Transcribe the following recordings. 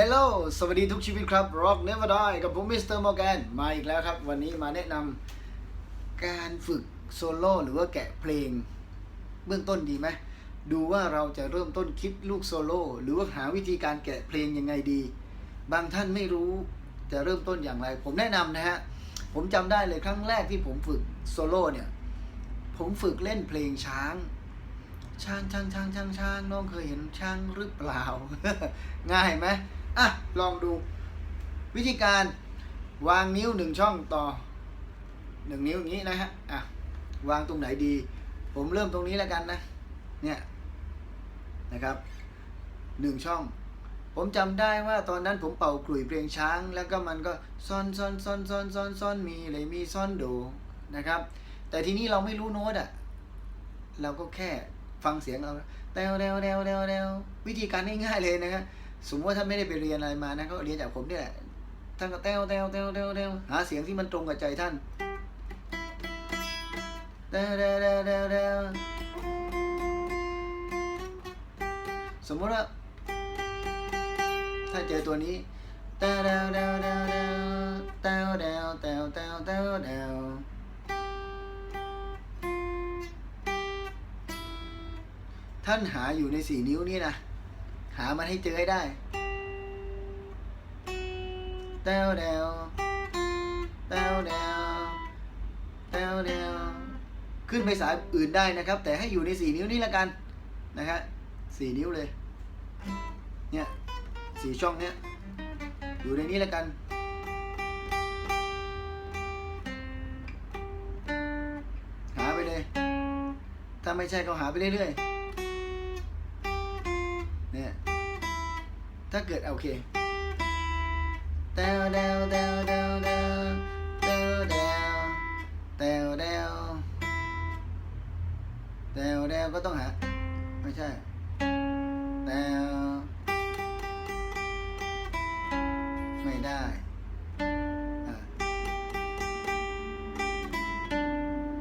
ฮลโลสวัสดีทุกชีวิตครับ Rock Never Die กับผมมิสเตอร์มอร์แกนมาอีกแล้วครับ วันนี้มาแนะนำการฝึกโซโล่หรือว่าแกะเพลง เบื้องต้นดีไหม ดูว่าเราจะเริ่มต้นคิดลูกโซโล่หรือว่าหาวิธีการแกะเพลงยังไงดี บางท่านไม่รู้จะเริ่มต้นอย่างไร ผมแนะนำนะฮะ ผมจำได้เลยครั้งแรกที่ผมฝึกโซโล่เนี่ย ผมฝึกเล่นเพลงช้างช้างช้างช้างช้างช้างน้องเคยเห็นช้างหรือเปล่า ง่ายไหม อะ ลองดู วิธีการวางนิ้วหนึ่งช่องต่อหนึ่งนิ้วอย่างนี้นะฮะ อะ วางตรงไหนดี ผมเริ่มตรงนี้แล้วกันนะ เนี่ยนะครับหนึ่งช่อง ผมจำได้ว่าตอนนั้นผมเป่าขลุ่ยเพลงช้าง แล้วก็มันก็ซ่อนซ่อนซ่อนซ่อนซ่อนซ่อนมีเลยมีซ่อนโดนะครับ แต่ทีนี้เราไม่รู้โน้ตอะ เราก็แค่ฟังเสียงเราเตวเตวเตวเตวเตววิธีการง่ายๆเลยนะครับ สมมติว่าท่านไม่ได้ไปเรียนอะไรมานะก็เรียนจากผมนี่แหละท่านก็เตวเตวเตวเตวเตวหาเสียงที่มันตรงกับใจท่านเตวเตวเตวเตวเตวสมมติว่าถ้าเจอตัวนี้เตวเตวเตวเตวเตวเตวเตวเตวเตวเตวท่านหาอยู่ในสี่นิ้วนี่นะ หามันให้เจอให้ได้แต้วแดวแต้วแดวแต้วแดวขึ้นไปสายอื่นได้นะครับ แต่ให้อยู่ในสี่นิ้วนี่ละกันนะครับสี่นิ้วเลย เนี่ยสี่ช่องเนี้ยอยู่ในนี้ละกันหาไปเลย ถ้าไม่ใช่ก็หาไปเรื่อยๆ ถ้าเกิดโอเคเดวเดวเดวเดวเดวเดวเดวเดวเดวเดวเดวก็ต้องหาไม่ใช่เดวไม่ได้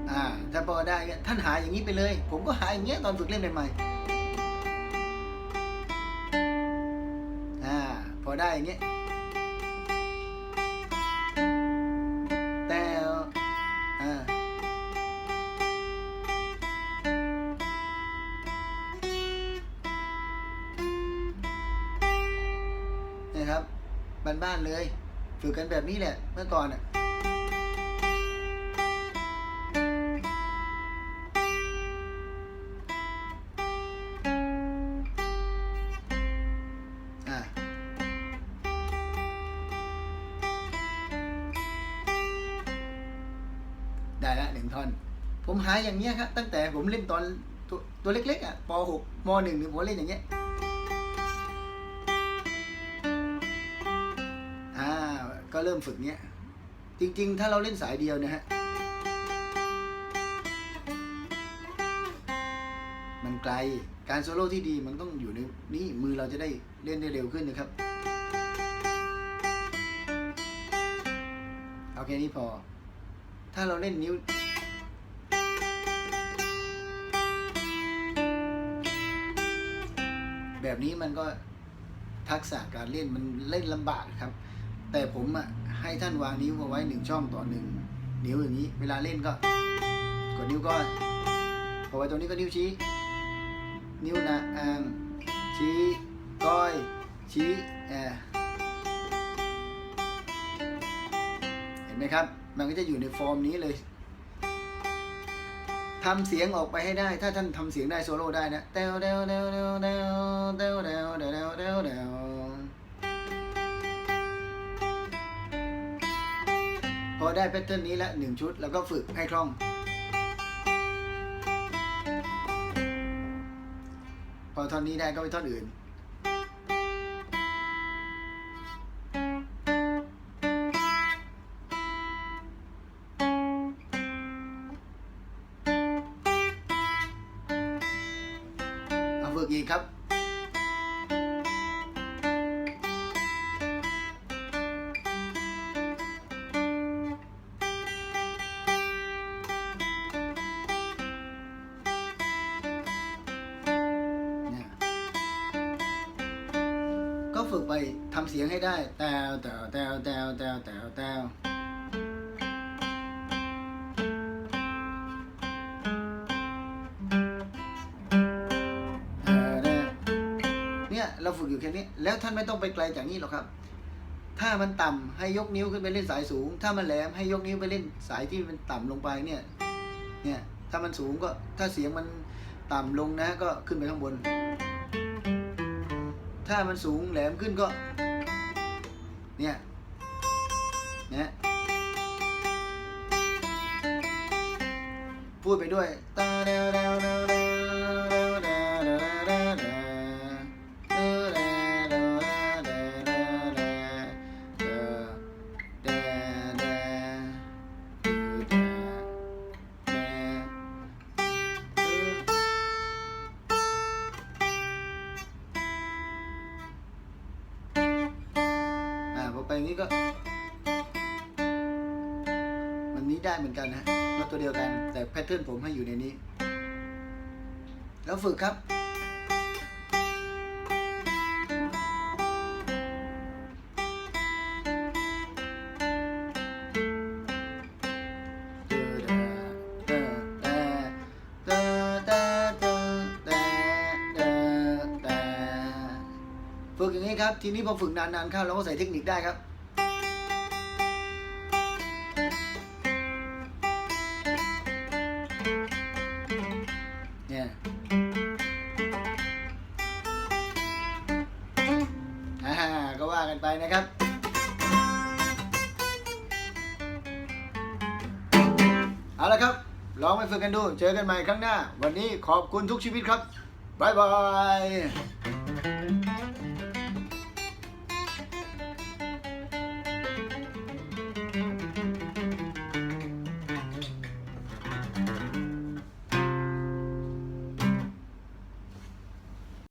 อ่าถ้าพอได้ท่านหาอย่างนี้ไปเลย ผมก็หาอย่างเงี้ยตอนฝึกเล่นใหม่ๆ ได้อย่างเงี้ยแต่อ่าเนี่ยครับบ้านๆเลย ฝึกกันแบบนี้แหละเมื่อก่อนอะ ได้ละหนึ่งท่อน ผมหาอย่างเงี้ยครับตั้งแต่ผมเล่นตอนตัวตัวเล็กๆอะป .6 ม .1 เนี่ยผมเล่นอย่างเงี้ยอ่าก็เริ่มฝึกเงี้ยจริงๆ ถ้าเราเล่นสายเดียวนะฮะมันไกลการโซโล่ที่ดีมันต้องอยู่ในนี่มือเราจะได้เล่นได้เร็วขึ้นนะครับ เอาแค่นี้พอ ถ้าเราเล่นนิ้ว แบบนี้มันก็ทักษะการเล่นมันเล่นลำบากครับ แต่ผมอะให้ท่านวางนิ้วเอาไว้หนึ่งช่องต่อหนึ่งนิ้วอย่างนี้ เวลาเล่นก็ กดนิ้วก้อยพอไว้ตรงนี้ก็นิ้วชี้ นิ้วนะอังชี้ก้อยชี้แอ นไหมครับ มันก็จะอยู่ในฟอร์มนี้เลยทำเสียงออกไปให้ได้ ถ้าท่านทำเสียงได้โซโล่ได้นะเตวเดวเดวเดวเดวเดวเดวเดวเดวเดวเดวพอได้แพทเทิร์นนี้ละหนึ่งชุด แล้วก็ฝึกให้คล่อง พอท่อนนี้ได้ก็ไปท่อนอื่น เบิกอีกครับ ก็ฝึกไปทำเสียงให้ได้ แตวแตวแตวแตวแตวแตว เราฝึกอยู่แค่นี้ แล้วท่านไม่ต้องไปไกลจากนี้หรอกครับ ถ้ามันต่ำให้ยกนิ้วขึ้นไปเล่นสายสูง ถ้ามันแหลมให้ยกนิ้วไปเล่นสายที่มันต่ำลงไปเนี่ย เนี่ย ถ้ามันสูงก็ถ้าเสียงมันต่ำลงนะก็ขึ้นไปข้างบน ถ้ามันสูงแหลมขึ้นก็ เนี่ยเนี่ยพูดไปด้วยตาเดา ได้เหมือนกันนะโน้ตตัวเดียวกัน แต่แพทเทิร์นผมให้อยู่ในนี้ แล้วฝึกครับ ฝึกอย่างนี้ครับ ทีนี้พอฝึกนานๆเข้าเราก็ใส่เทคนิคได้ครับ ก็ว่ากันไปนะครับ เอาละครับ ลองไปฝึกกันดู เจอกันใหม่ครั้งหน้า วันนี้ขอบคุณทุกชีวิตครับ บ๊ายบาย